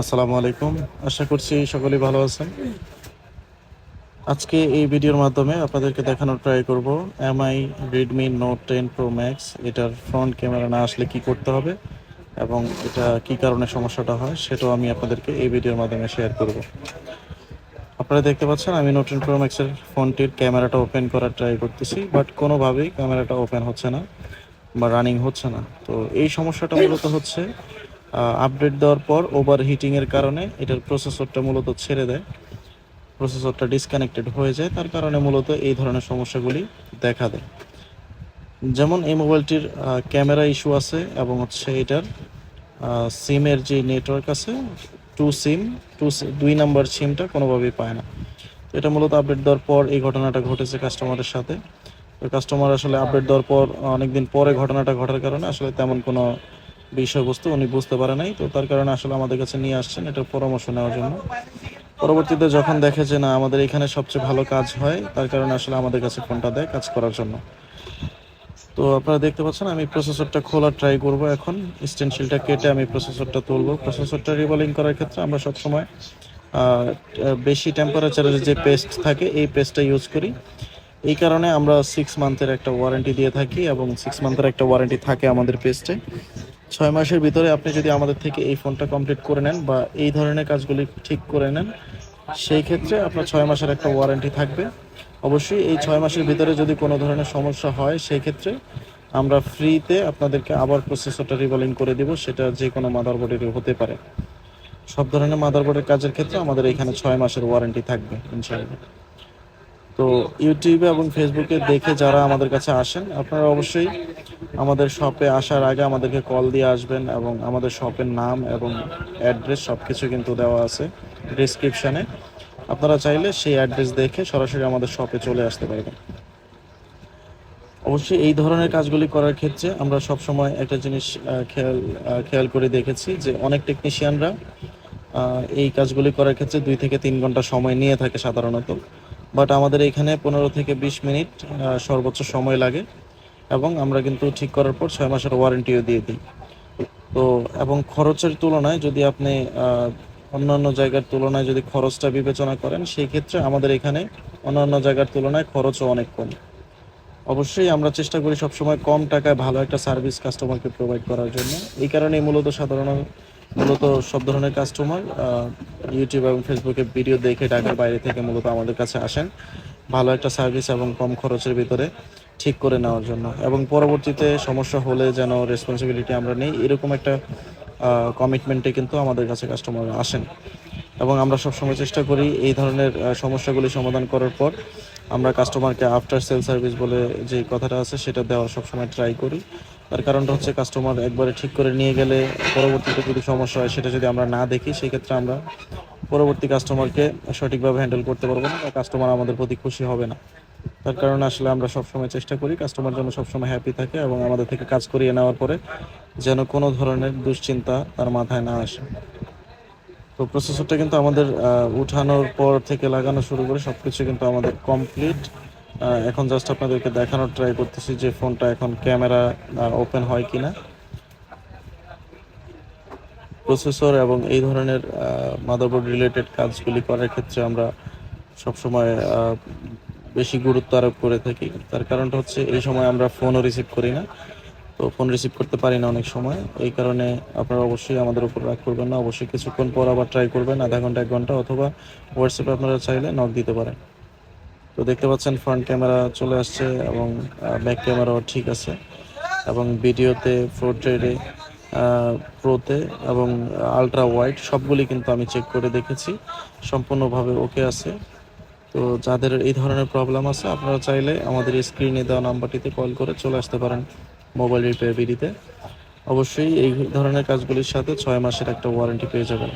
আসসালামু আলাইকুম। আশা করছি সকলেই ভালো আছেন। আজকে এই ভিডিওর মাধ্যমে আপনাদেরকে দেখানোর ট্রাই করব MI Redmi Note ten Pro Max এটার ফ্রন্ট ক্যামেরা না আসলে কি করতে হবে এবং এটা কি কারণে সমস্যাটা হয় সেটাও আমি আপনাদেরকে এই ভিডিওর মাধ্যমে শেয়ার করব। আপনারা দেখতে পাচ্ছেন আমি নোট টেন প্রো ম্যাক্সের ফোনটির ক্যামেরাটা ওপেন করার ট্রাই করতেছি বাট কোনোভাবেই ক্যামেরাটা ওপেন হচ্ছে না বা রানিং হচ্ছে না। তো এই সমস্যাটা মূলত হচ্ছে আপডেট দেওয়ার পর ওভার হিটিংয়ের কারণে এটার প্রসেসরটা মূলত ছেড়ে দেয়। প্রসেসরটা ডিসকানেক্টেড হয়ে যায়, তার কারণে মূলত এই ধরনের সমস্যাগুলি দেখা দেয়। যেমন এই মোবাইলটির ক্যামেরা ইস্যু আছে এবং হচ্ছে এটার সিমের যে নেটওয়ার্ক আছে টু সিম টু দুই নাম্বার সিমটা কোনোভাবেই পায় না। এটা মূলত আপডেট দেওয়ার পর এই ঘটনাটা ঘটেছে কাস্টমারের সাথে। তো কাস্টমার আসলে আপডেট দেওয়ার পর, অনেকদিন পরে ঘটনাটা ঘটার কারণে আসলে তেমন কোনো বিষয়বস্তু উনি বুঝতে পারে নাই, তো তার কারণে আসলে আমাদের কাছে নিয়ে আসছেন এটা পরামর্শ নেওয়ার জন্য। পরবর্তীতে যখন দেখে যে না, আমাদের এখানে সবচেয়ে ভালো কাজ হয়, তার কারণে আসলে আমাদের কাছে ফোনটা দেয় কাজ করার জন্য। তো আপনারা দেখতে পাচ্ছেন, আমি প্রসেসরটা খোলার ট্রাই করব এখন। স্টেনশিলটা কেটে আমি প্রসেসরটা তুলব। প্রসেসরটা রিবলিং করার ক্ষেত্রে আমরা সবসময় বেশি টেম্পারেচারের যে পেস্ট থাকে, এই পেস্টটা ইউজ করি। এই কারণে আমরা সিক্স মান্থের একটা ওয়ারেন্টি দিয়ে থাকি এবং সিক্স মান্থের একটা ওয়ারেন্টি থাকে আমাদের পেস্টে ছয় মাসের ভিতরে আপনি যদি আমাদের থেকে এই ফোনটা কমপ্লিট করে নেন বা এই ধরনের কাজগুলি ঠিক করে নেন, সেই ক্ষেত্রে আপনার ছয় মাসের একটা ওয়ারেন্টি থাকবে। অবশ্যই এই ছয় মাসের ভিতরে যদি কোনো ধরনের সমস্যা হয়, সেই ক্ষেত্রে আমরা ফ্রিতে আপনাদেরকে আবার প্রসেসরটা রিবলিং করে দিব, সেটা যে কোনো মাদারবোর্ডের হতে পারে। সব ধরনের মাদার মাদারবোর্ডের কাজের ক্ষেত্রে আমাদের এখানে ছয় মাসের ওয়ারেন্টি থাকবে, ইনশাআল্লাহ। তো ইউটিউবে এবং ফেসবুকে দেখে যারা আমাদের কাছে আসেন, আপনারা অবশ্যই আমাদের শপে আসার আগে আমাদেরকে কল দিয়ে আসবেন এবং আমাদের শপের নাম এবং অ্যাড্রেস সব কিছু কিন্তু দেওয়া আছে ডিসক্রিপশানে আপনারা চাইলে সেই অ্যাড্রেস দেখে সরাসরি আমাদের শপে চলে আসতে পারবেন। অবশ্যই এই ধরনের কাজগুলি করার ক্ষেত্রে আমরা সব সময় একটা জিনিস খেয়াল খেয়াল করে দেখেছি যে অনেক টেকনিশিয়ানরা এই কাজগুলি করার ক্ষেত্রে দুই থেকে তিন ঘণ্টা সময় নিয়ে থাকে সাধারণত। বাট আমাদের এখানে পনেরো থেকে বিশ মিনিট সর্বোচ্চ সময় লাগে এবং আমরা কিন্তু ঠিক করার পর ছয় মাসের ওয়ারেন্টিও দিয়ে দিই। তো, এবং খরচের তুলনায় যদি আপনি অন্যান্য জায়গার তুলনায় যদি খরচটা বিবেচনা করেন, সেই ক্ষেত্রে আমাদের এখানে অন্যান্য জায়গার তুলনায় খরচও অনেক কম। অবশ্যই আমরা চেষ্টা করি সবসময় কম টাকায় ভালো একটা সার্ভিস কাস্টমারকে প্রোভাইড করার জন্য। এই কারণেই মূলত সাধারণ মূলত সব ধরনের কাস্টমার ইউটিউব এবং ফেসবুকে ভিডিও দেখে ঢাকার বাইরে থেকে মূলত আমাদের কাছে আসেন। ভালো একটা সার্ভিস এবং কম খরচের ভিতরে ঠিক করে নেওয়ার জন্য। এবং পরবর্তীতে সমস্যা হলে যেন রেসপন্সিবিলিটি আমরা নেই, এরকম একটা কমিটমেন্টে কিন্তু আমাদের কাছে কাস্টমার আসেন। এবং আমরা সবসময় চেষ্টা করি এই ধরনের সমস্যাগুলি সমাধান করার পর আমরা কাস্টমারকে আফটার সেল সার্ভিস বলে যে কথাটা আছে সেটা দেওয়ার সবসময় ট্রাই করি। তার কারণটা হচ্ছে কাস্টমার একবারে ঠিক করে নিয়ে গেলে পরবর্তীতে যদি সমস্যা হয় সেটা যদি আমরা না দেখি সেই ক্ষেত্রে আমরা পরবর্তী কাস্টমারকে সঠিকভাবে হ্যান্ডেল করতে পারব না কাস্টমার আমাদের প্রতি খুশি হবে না। তার কারণে আসলে আমরা সবসময় চেষ্টা করি কাস্টমার যেন সবসময় হ্যাপি থাকে এবং আমাদের থেকে কাজ করিয়ে নেওয়ার পরে যেন কোনো ধরনের দুশ্চিন্তা তার মাথায় না আসে। তো প্রসেসরটা কিন্তু আমাদের উঠানোর পর থেকে লাগানো শুরু করে সব কিছু কিন্তু আমাদের কমপ্লিট এখন জাস্ট আপনাদেরকে দেখানোর ট্রাই করতেছি যে ফোনটা এখন ক্যামেরা ওপেন হয় কিনা। প্রসেসর এবং এই ধরনের মাদারবোর্ড রিলেটেড কাজগুলি করার ক্ষেত্রে আমরা সবসময় বেশি গুরুত্ব আরোপ করে থাকি। তার কারণটা হচ্ছে এই সময় আমরা ফোনও রিসিভ করি না। তো ফোন রিসিভ করতে পারি না অনেক সময়। এই কারণে আপনারা অবশ্যই আমাদের উপর রাগ করবেন না। অবশ্যই কিছুক্ষণ পর আবার ট্রাই করবেন, আধা ঘণ্টা, এক ঘণ্টা অথবা হোয়াটসঅ্যাপে আপনারা চাইলে নক দিতে পারেন। তো দেখতে পাচ্ছেন ফ্রন্ট ক্যামেরা চলে আসছে এবং ব্যাক ক্যামেরাও ঠিক আছে এবং ভিডিওতে পোর্ট্রেটে প্রোতে এবং আলট্রা ওয়াইড সবগুলি কিন্তু আমি চেক করে দেখেছি। সম্পূর্ণভাবে ওকে আছে। তো যাদের এই ধরনের প্রবলেম আছে, আপনারা চাইলে আমাদের স্ক্রিনে দেওয়া নাম্বারটিতে কল করে চলে আসতে পারেন মোবাইল রিপেয়ার বিডিতে। অবশ্যই এই ধরনের কাজগুলির সাথে ছয় মাসের একটা ওয়ারেন্টি পেয়ে যাবেন।